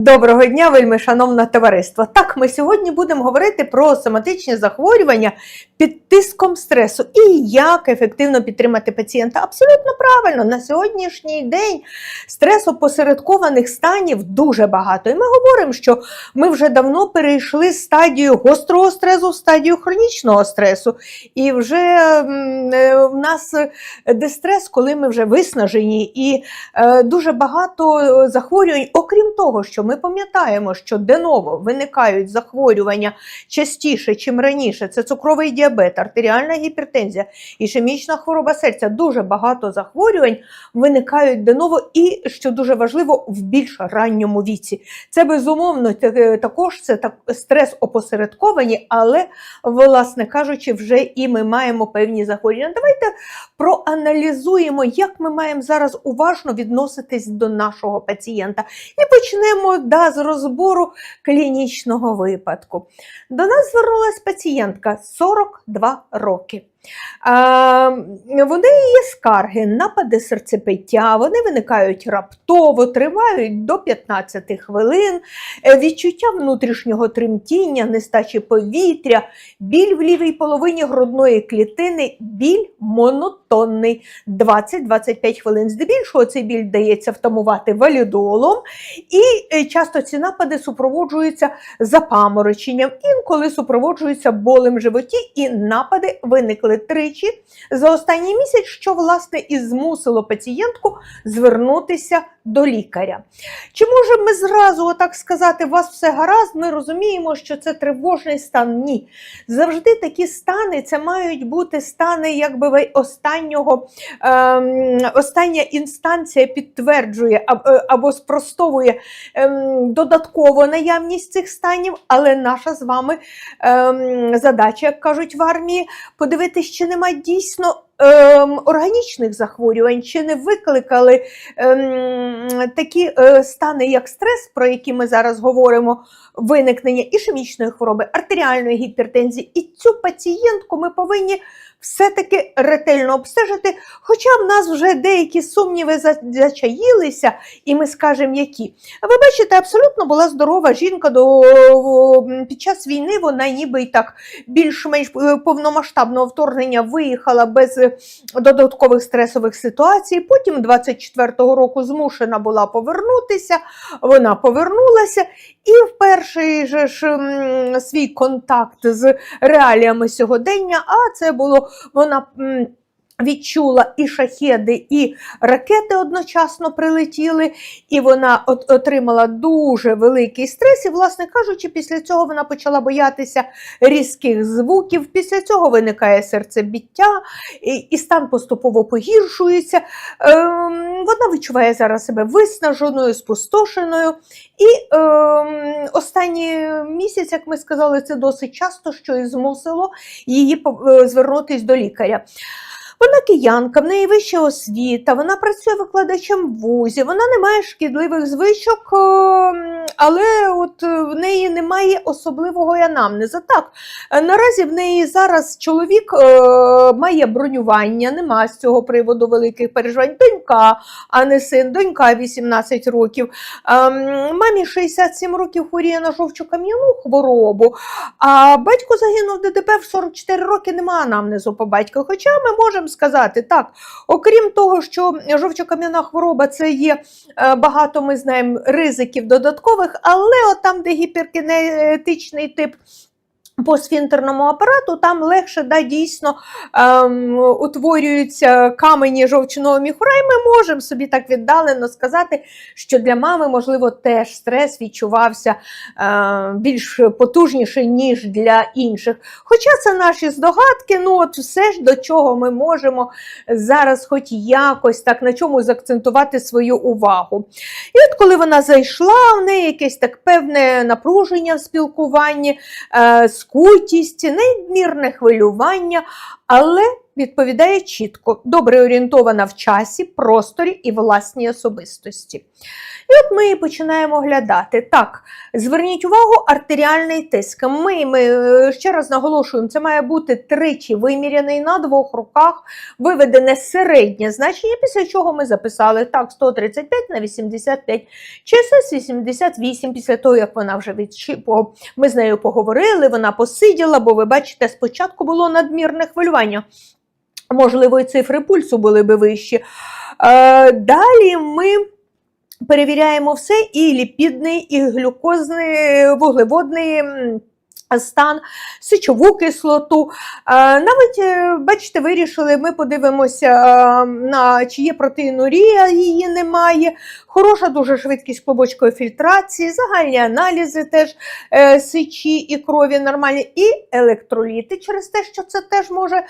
Доброго дня, вельми шановне товариство. Так, ми сьогодні будемо говорити про соматичні захворювання під тиском стресу і як ефективно підтримати пацієнта. Абсолютно правильно, на сьогоднішній день стресопосередкованих станів дуже багато. І ми говоримо, що ми вже давно перейшли з стадію гострого стресу в стадію хронічного стресу. І вже е, в нас дистрес, коли ми вже виснажені, і е, дуже багато е, захворювань, окрім того, що ми пам'ятаємо, що деново виникають захворювання частіше, чим раніше. Це цукровий діабет, артеріальна гіпертензія, ішемічна хвороба серця. Дуже багато захворювань виникають деново, і що дуже важливо, в більш ранньому віці. Це безумовно також це так стрес опосередковані, але, власне кажучи, вже і ми маємо певні захворювання. Давайте проаналізуємо, як ми маємо зараз уважно відноситись до нашого пацієнта. І почнемо да, з розбору клінічного випадку. До нас звернулася пацієнтка 42 роки. А, в є скарги, напади серцепиття, вони виникають раптово, тривають до 15 хвилин, е, відчуття внутрішнього тремтіння, нестачі повітря, біль в лівій половині грудної клітини, біль монотонний 20-25 хвилин. Здебільшого цей біль вдається втамувати валідолом, і е, часто ці напади супроводжуються запамороченням, інколи супроводжуються болем в животі, і напади виникли тричі за останній місяць, що власне і змусило пацієнтку звернутися до лікаря. Чи можемо ми зразу отак сказати, у вас все гаразд? Ми розуміємо, що це тривожний стан? Ні. Завжди такі стани це мають бути стани якби останнього, ем, остання інстанція підтверджує е, або спростовує ем, додатково наявність цих станів, але наша з вами ем, задача, як кажуть в армії, подивитись, чи нема дійсно. ем, Органічних захворювань чи не викликали ем, такі е, стани, як стрес, про які ми зараз говоримо, виникнення ішемічної хвороби, артеріальної гіпертензії. І цю пацієнтку ми повинні все-таки ретельно обстежити. Хоча в нас вже деякі сумніви за- зачаїлися, і ми скажемо, які. Ви бачите, абсолютно була здорова жінка до, під час війни, вона ніби й так більш-менш е, повномасштабного вторгнення виїхала без додаткових стресових ситуацій. Потім 24-го року змушена була повернутися. Вона повернулася, і в перший же ж свій контакт з реаліями сьогодення, а це було вона. м, Відчула і шахеди, і ракети одночасно прилетіли, і вона от- отримала дуже великий стрес. І, власне кажучи, після цього вона почала боятися різких звуків. Після цього виникає серцебіття, і, стан поступово погіршується. Ем, вона відчуває зараз себе виснаженою, спустошеною. І ем, останній місяць, як ми сказали, це досить часто, що і змусило її е, до лікаря. Вона киянка, в неї вища освіта, вона працює викладачем в вузі, вона не має шкідливих звичок, ем, але от е, в неї немає особливого анамнезу. Так, е, наразі в неї зараз чоловік е, має бронювання, нема з цього приводу великих переживань. Донька, а не син, донька 18 років. Ем, Мамі 67 років хворіє на жовчу кам'яну хворобу, а батько загинув в ДТП в 44 роки, нема анамнезу по батьку. Хоча ми можемо сказати так, окрім того, що жовчокам'яна хвороба це є е, багато, ми знаємо, ризиків додаткових, але от там, де гіперкінетичний тип. По сфінтерному апарату там легше да, дійсно ем, утворюються камені жовчного міхура, і ми можемо собі так віддалено сказати, що для мами, можливо, теж стрес відчувався е, більш потужніше, ніж для інших. Хоча це наші здогадки, ну от все ж до чого ми можемо зараз, хоч якось так на чому закцентувати свою увагу. І коли вона зайшла, в неї якесь так певне напруження в спілкуванні, е, скутість, неймірне хвилювання, але відповідає чітко, добре орієнтована в часі, просторі і власній особистості. І от ми починаємо оглядати. Так, зверніть увагу, артеріальний тиск. Ми, ми е, ще раз наголошуємо, це має бути тричі виміряний на двох руках, виведене середнє значення, після чого ми записали так, 135 на 85, ЧСС 88, після того, як вона вже відшипо, ми з нею поговорили, вона посиділа, бо ви бачите, спочатку було надмірне хвилювання. Можливо, і цифри пульсу були би вищі. Е, далі ми перевіряємо все: і ліпідний, і глюкозний, вуглеводний. Стан, сечову кислоту. Е, Навіть, е, бачите, вирішили, ми подивимося, е, на чи є протеїнурія, її немає. Хороша дуже швидкість клубочкової фільтрації, загальні аналізи теж сечі і крові нормальні, і електроліти через те, що це теж може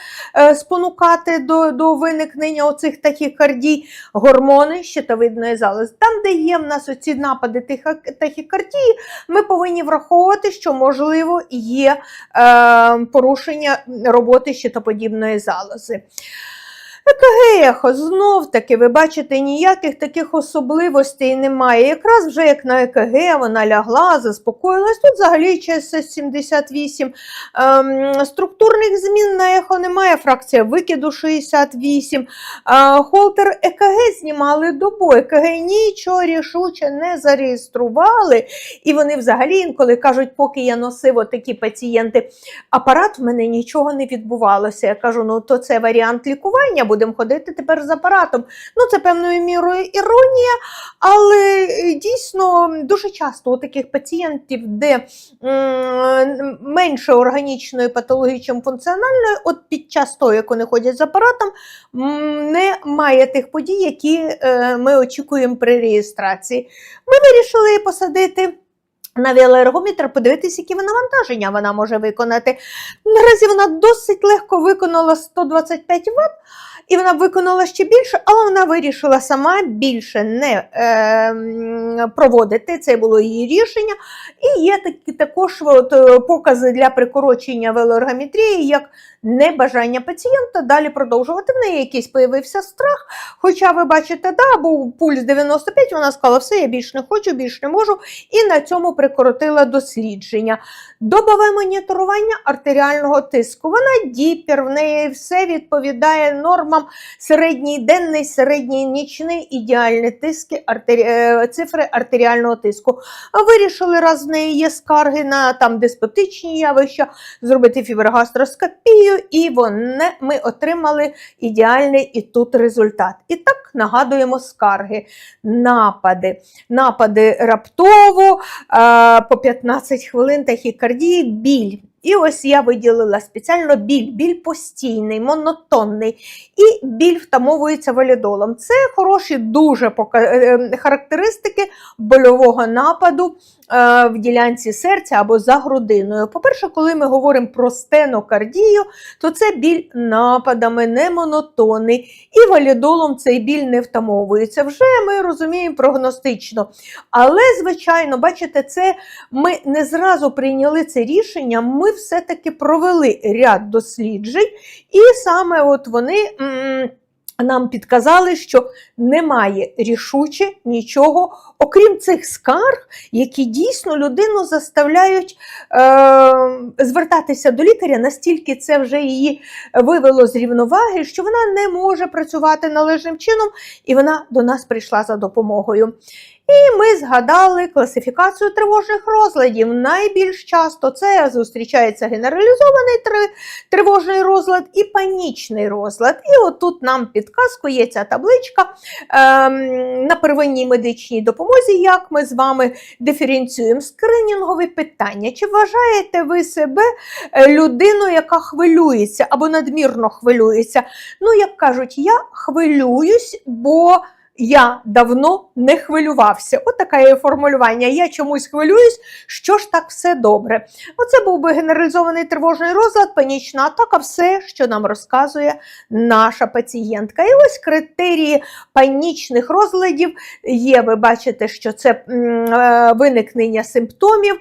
спонукати до, до виникнення оцих тахікардій, гормони щитовидної залози. Там, де є в нас оці напади тахікардії, ми повинні враховувати, що можливо є е, порушення роботи щитоподібної залози. ЕКГ ехо, знов таки, ви бачите, ніяких таких особливостей немає. Якраз вже як на ЕКГ вона лягла, заспокоїлась. Тут взагалі ЧСС 78. Ем, структурних змін на ехо немає, фракція викиду 68. Е, холтер ЕКГ знімали добу. ЕКГ нічого рішуче не зареєстрували. І вони взагалі інколи кажуть, поки я носив отакі пацієнти, апарат в мене нічого не відбувалося. Я кажу, ну то це варіант лікування, будемо ходити тепер з апаратом. Ну, це певною мірою іронія, але е, дійсно дуже часто у таких пацієнтів, де менше органічної патології, чим функціональної, от під час того, як вони ходять з апаратом, немає тих подій, які е, ми очікуємо при реєстрації. Ми вирішили посадити. На віалергометр подивитися, які навантаження вона може виконати. Наразі вона досить легко виконала 125 Вт, і вона виконала ще більше, але вона вирішила сама більше не е, проводити. Це було її рішення. І є такі також от, е, покази для прикорочення велоергометрії, як небажання пацієнта далі продовжувати. В неї якийсь появився страх. Хоча ви бачите, да, був пульс 95, вона сказала, все, я більш не хочу, більш не можу. І на цьому прикоротила дослідження. Добове моніторування артеріального тиску. Вона діпер, в неї все відповідає нормам середній денний, середній нічний, ідеальні тиски, артері... е, цифри артеріального тиску. Вирішили, раз в неї є скарги на там деспотичні явища, зробити фіброгастроскопію, і вони, ми отримали ідеальний і тут результат. І так нагадуємо скарги, напади. Напади раптово, е, по 15 хвилин тахікардії, біль. І ось я виділила спеціально біль, біль постійний, монотонний, і біль втамовується валідолом. Це хороші дуже е, характеристики больового нападу е, в ділянці серця або за грудиною. По-перше, коли ми говоримо про стенокардію, то це біль нападами, не монотонний, і валідолом цей біль не втамовується. Вже ми розуміємо прогностично. Але, звичайно, бачите, це ми не зразу прийняли це рішення, ми все-таки провели ряд досліджень, і саме от вони. Нам підказали, що немає рішуче нічого, окрім цих скарг, які дійсно людину заставляють е, звертатися до лікаря, настільки це вже її вивело з рівноваги, що вона не може працювати належним чином, і вона до нас прийшла за допомогою. І ми згадали класифікацію тривожних розладів. Найбільш часто це зустрічається генералізований три- тривожний розлад і панічний розлад. І отут нам підказку є ця табличка ем, на первинній медичній допомозі, як ми з вами диференціюємо скринінгові питання. Чи вважаєте ви себе е, людиною, яка хвилюється або надмірно хвилюється? Ну, як кажуть, я хвилююсь, бо я давно не хвилювався. От таке є формулювання. Я чомусь хвилююсь, що ж так все добре. Оце був би генералізований тривожний розлад, панічна атака, все, що нам розказує наша пацієнтка. І ось критерії панічних розладів є. Ви бачите, що це е, виникнення симптомів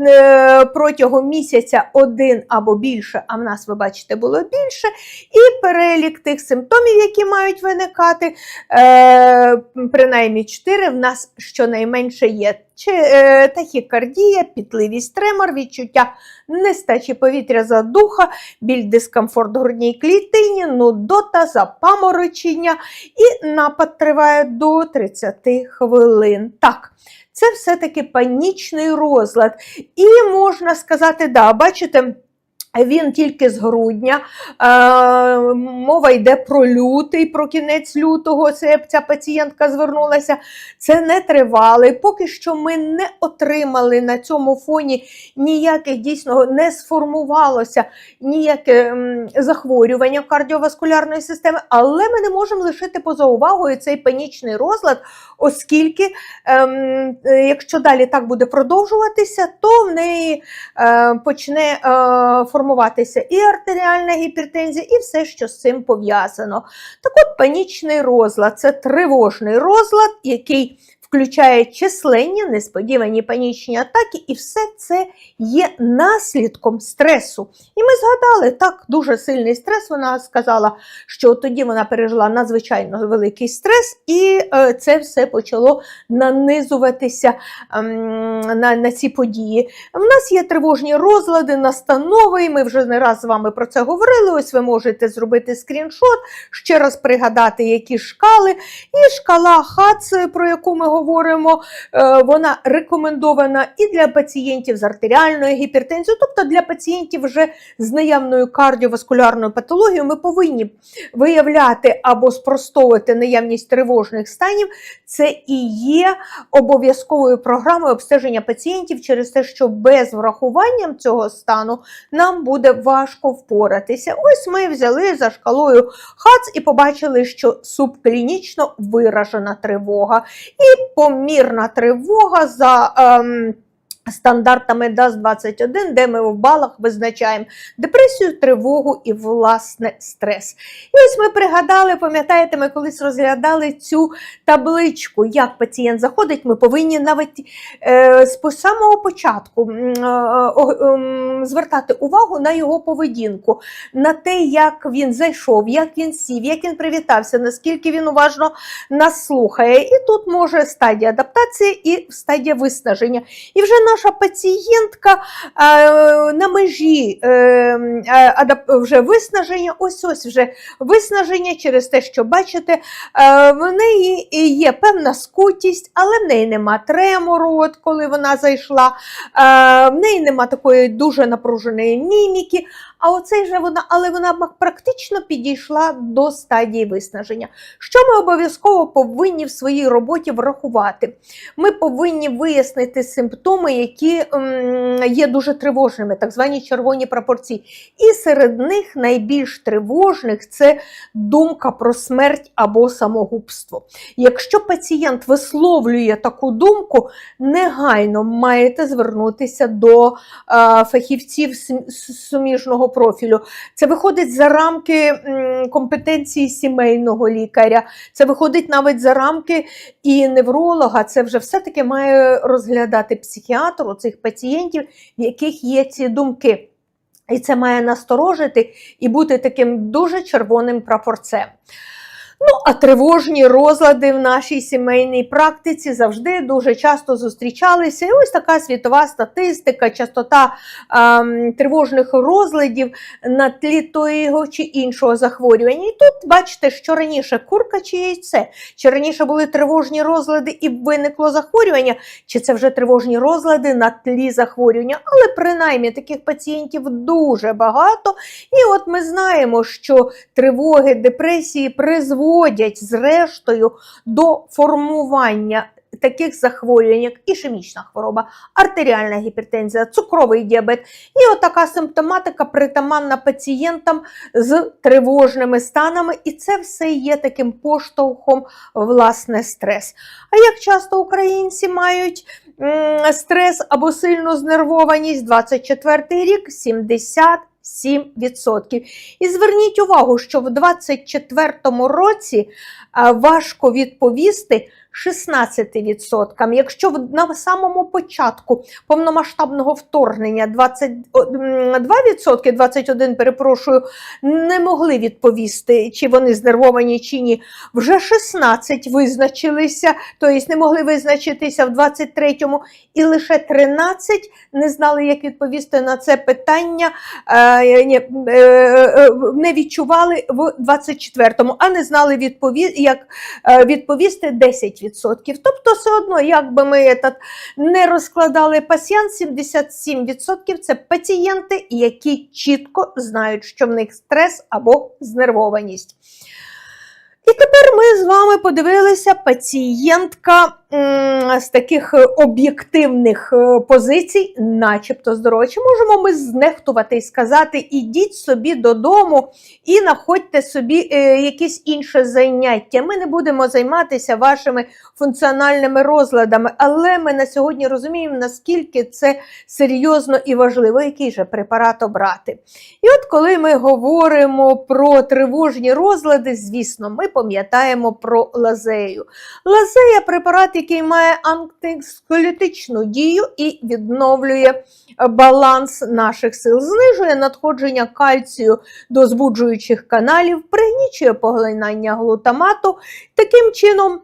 е, протягом місяця один або більше, а в нас, ви бачите, було більше. І перелік тих симптомів, які мають виникати. Е, е, принаймні 4 в нас щонайменше є. Чи е, тахікардія, пітливість тремор, відчуття нестачі повітря задуха, біль дискомфорт в грудній клітині, нудота, запаморочення і напад триває до 30 хвилин. Так, це все-таки панічний розлад. І можна сказати, да, бачите. Він тільки з грудня, е, мова йде про лютий, про кінець лютого. Це ця пацієнтка звернулася. Це не тривалий. Поки що ми не отримали на цьому фоні ніяких дійсно не сформувалося ніяке захворювання кардіоваскулярної системи, але ми не можемо лишити поза увагою цей панічний розлад, оскільки, ем, е, якщо далі так буде продовжуватися, то в неї е, почне е, формуватися і артеріальна гіпертензія, і все, що з цим пов'язано. Так от панічний розлад це тривожний розлад, який включає численні несподівані панічні атаки, і все це є наслідком стресу. І ми згадали так дуже сильний стрес. Вона сказала, що тоді вона пережила надзвичайно великий стрес, і е, це все почало нанизуватися ем, на, на ці події. У нас є тривожні розлади, настанови, і ми вже не раз з вами про це говорили. Ось ви можете зробити скріншот, ще раз пригадати, які шкали. І шкала ХАЦ, про яку ми говоримо, е, вона рекомендована і для пацієнтів з артеріальною гіпертензією, тобто для пацієнтів вже з наявною кардіоваскулярною патологією, ми повинні виявляти або спростовувати наявність тривожних станів. Це і є обов'язковою програмою обстеження пацієнтів через те, що без врахування цього стану нам буде важко впоратися. Ось ми взяли за шкалою ХАЦ і побачили, що субклінічно виражена тривога і помірна тривога за. Ем, Стандартами ДАС-21, де ми в балах визначаємо депресію, тривогу і, власне, стрес. І ось ми пригадали, пам'ятаєте, ми колись розглядали цю табличку, як пацієнт заходить, ми повинні навіть е, з самого початку е, ем, звертати увагу на його поведінку, на те, як він зайшов, як він сів, як він привітався, наскільки він уважно нас слухає. І тут може стадія адаптації і стадія виснаження. І вже наша пацієнтка е, на межі е, е, вже виснаження, ось ось вже виснаження через те, що бачите, в неї є певна скутість, але в неї нема тремору, от коли вона зайшла, в неї нема такої дуже напруженої міміки. А оцей же вона, але вона практично підійшла до стадії виснаження. Що ми обов'язково повинні в своїй роботі врахувати? Ми повинні вияснити симптоми, які є дуже тривожними, так звані червоні пропорції. І серед них найбільш тривожних це думка про смерть або самогубство. Якщо пацієнт висловлює таку думку, негайно маєте звернутися до е, фахівців сум- профілю. Це виходить за рамки компетенції сімейного лікаря, це виходить навіть за рамки і невролога. Це вже все-таки має розглядати психіатр у цих пацієнтів, в яких є ці думки. І це має насторожити і бути таким дуже червоним прапорцем. Ну, а тривожні розлади в нашій сімейній практиці завжди дуже часто зустрічалися. І ось така світова статистика, частота ем, тривожних розладів на тлі того чи іншого захворювання. І тут бачите, що раніше курка чи яйце, чи раніше були тривожні розлади і виникло захворювання, чи це вже тривожні розлади на тлі захворювання. Але принаймні таких пацієнтів дуже багато. І от ми знаємо, що тривоги, депресії призводять зрештою до формування таких захворювань, як ішемічна хвороба, артеріальна гіпертензія, цукровий діабет. І отака симптоматика притаманна пацієнтам з тривожними станами, і це все є таким поштовхом, власне, стрес. А як часто українці мають стрес або сильну знервованість 24 рік 77%. І зверніть увагу, що в 24 році важко відповісти 16%. Якщо на самому початку повномасштабного вторгнення 22%, 21, перепрошую, не могли відповісти, чи вони знервовані, чи ні. Вже 16 визначилися, тобто не могли визначитися в 23-му, і лише 13 не знали, як відповісти на це питання, е, не відчували в 24-му, а не знали, відпові... як е, відповісти 10%. Тобто, все одно, як би ми этот не розкладали пасіян, 77% це пацієнти, які чітко знають, що в них стрес або знервованість. І тепер ми з вами подивилися пацієнтка з таких е, об'єктивних е, позицій, начебто здорова. Чи можемо ми знехтувати і сказати, ідіть собі додому і знаходьте собі е, якесь інше заняття. Ми не будемо займатися вашими функціональними розладами, але ми на сьогодні розуміємо, наскільки це серйозно і важливо, який же препарат обрати. І от коли ми говоримо про тривожні розлади, звісно, ми пам'ятаємо про лазею. Лазея препарат, який має антисколітичну дію і відновлює баланс наших сил, знижує надходження кальцію до збуджуючих каналів, пригнічує поглинання глутамату. Таким чином.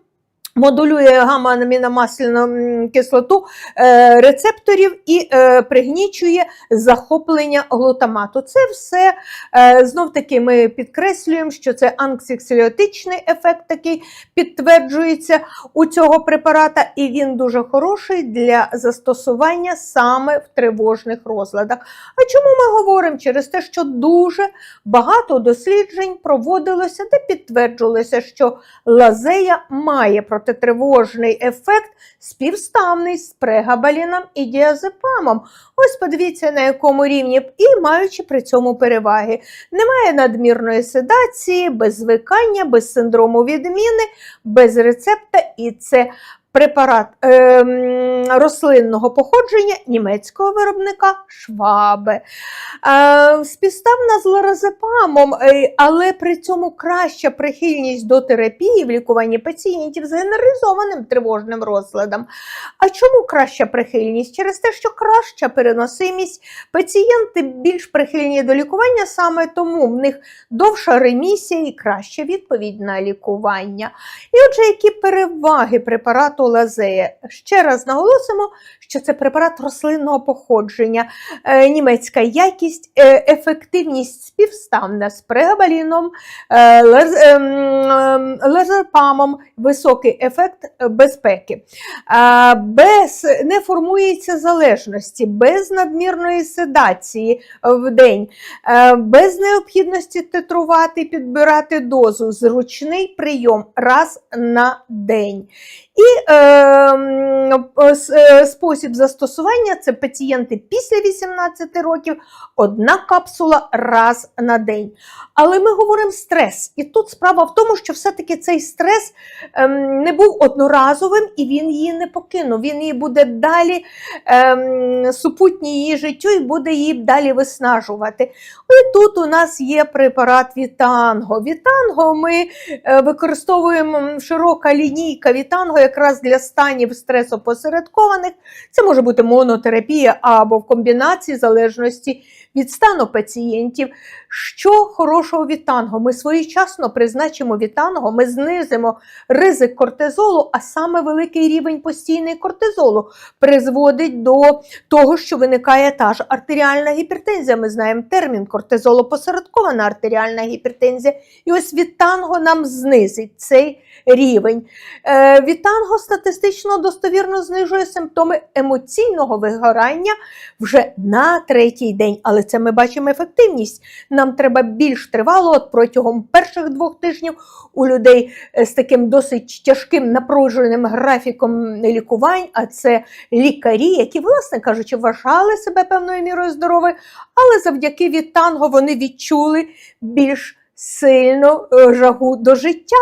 Модулює гамма-аміномасляну кислоту е, рецепторів і е, пригнічує захоплення глутамату. Це все е, знов таки ми підкреслюємо, що це анксиксиліотичний ефект такий підтверджується у цього препарата, і він дуже хороший для застосування саме в тривожних розладах. А чому ми говоримо? Через те, що дуже багато досліджень проводилося, де підтверджувалося, що лазея має протитривожний ефект співставний з прегабаліном і діазепамом. Ось подивіться на якому рівні, і маючи при цьому переваги. Немає надмірної седації, без звикання, без синдрому відміни, без рецепта, і це препарат ем, рослинного походження німецького виробника Швабе. Е, співставна з лоразепамом, е, але при цьому краща прихильність до терапії в лікуванні пацієнтів з генералізованим тривожним розладом. А чому краща прихильність? Через те, що краща переносимість, пацієнти більш прихильні до лікування, саме тому в них довша ремісія і краща відповідь на лікування. І отже, які переваги препарату лазея? Ще раз наголосимо, що це препарат рослинного походження, е, німецька якість, е, ефективність співставна з прегабаліном, е, ем, ем, лазерпамом, високий ефект безпеки. Без не формується залежності, без надмірної седації в день, без необхідності титрувати, підбирати дозу, зручний прийом раз на день. І е, м, с- е, спосіб застосування це пацієнти після 18 років, одна капсула раз на день. Але ми говоримо стрес. І тут справа в тому, що все-таки цей стрес ем, не був одноразовим і він її не покинув. Він її буде далі ем, супутній її життю і буде її далі виснажувати. І тут у нас є препарат Вітанго. Вітанго ми е, використовуємо широка лінійка Вітанго якраз для станів стресопосередкованих. Це може бути монотерапія або в комбінації в залежності від стану пацієнтів. Що хорошого вітанго? Ми своєчасно призначимо вітанго, ми знизимо ризик кортизолу, а саме великий рівень постійний кортизолу призводить до того, що виникає та ж артеріальна гіпертензія. Ми знаємо термін кортизолопосередкована артеріальна гіпертензія. І ось вітанго нам знизить цей рівень. Е, Вітанго статистично достовірно знижує симптоми емоційного вигорання вже на третій день. Але це ми бачимо ефективність. Нам треба більш тривало, от протягом перших двох тижнів у людей е, з таким досить тяжким напруженим графіком лікувань, а це лікарі, які, власне кажучи, вважали себе певною мірою здоровою, але завдяки вітанго вони відчули більш сильну е, жагу до життя.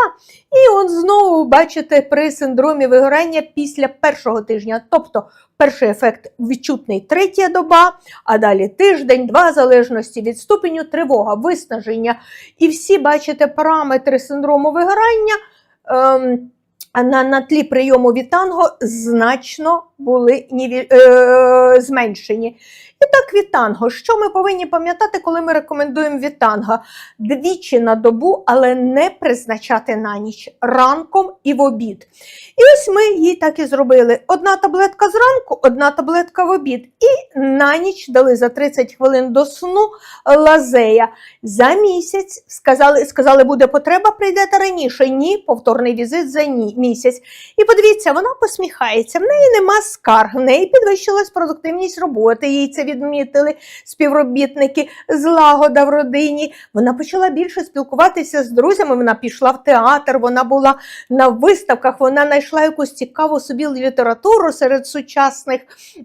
І он знову бачите при синдромі вигорання після першого тижня. Тобто перший ефект відчутний третя доба, а далі тиждень, два в залежності від ступеню тривога, виснаження. І всі бачите параметри синдрому вигорання. Ем, на, на тлі прийому вітанго значно були е, зменшені. І так, вітанго. Що ми повинні пам'ятати, коли ми рекомендуємо вітанго? Двічі на добу, але не призначати на ніч ранком і в обід. І ось ми їй так і зробили: одна таблетка зранку, одна таблетка в обід. І на ніч дали за 30 хвилин до сну лазея. За місяць сказали, сказали, буде потреба, прийдете раніше. Ні, повторний візит за ні, місяць. І подивіться, вона посміхається, в неї нема скарг, в неї підвищилась продуктивність роботи, їй це відмітили співробітники, злагода в родині. Вона почала більше спілкуватися з друзями. Вона пішла в театр, вона була на виставках, вона знайшла якусь цікаву собі літературу серед сучасних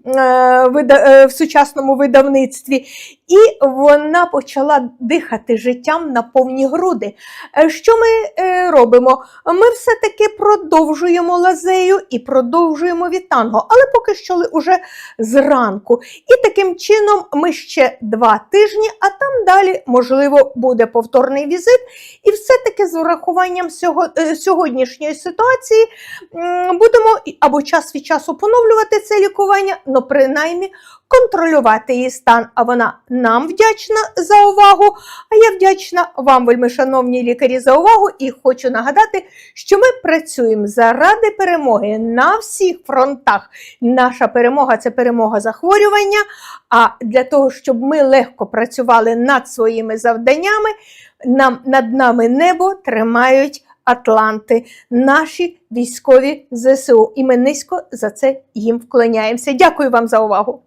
е, е, в сучасному видавництві. І вона почала дихати життям на повні груди. Е, Що ми робимо? Ми все-таки продовжуємо лазею і продовжуємо вітанго, але поки що уже зранку. І таким чином ми ще два тижні, а там далі, можливо, буде повторний візит. І все-таки з урахуванням е, сьогоднішньої ситуації будемо або час від часу поновлювати це лікування, але принаймні контролювати її стан. А вона нам вдячна за увагу. А я вдячна вам, вельми шановні лікарі, за увагу і хочу нагадати, що ми працюємо заради перемоги на всіх фронтах. Наша перемога це перемога захворювання. А для того, щоб ми легко працювали над своїми завданнями, нам над нами небо тримають. Атланти, наші військові ЗСУ, і ми низько за це їм вклоняємося. Дякую вам за увагу.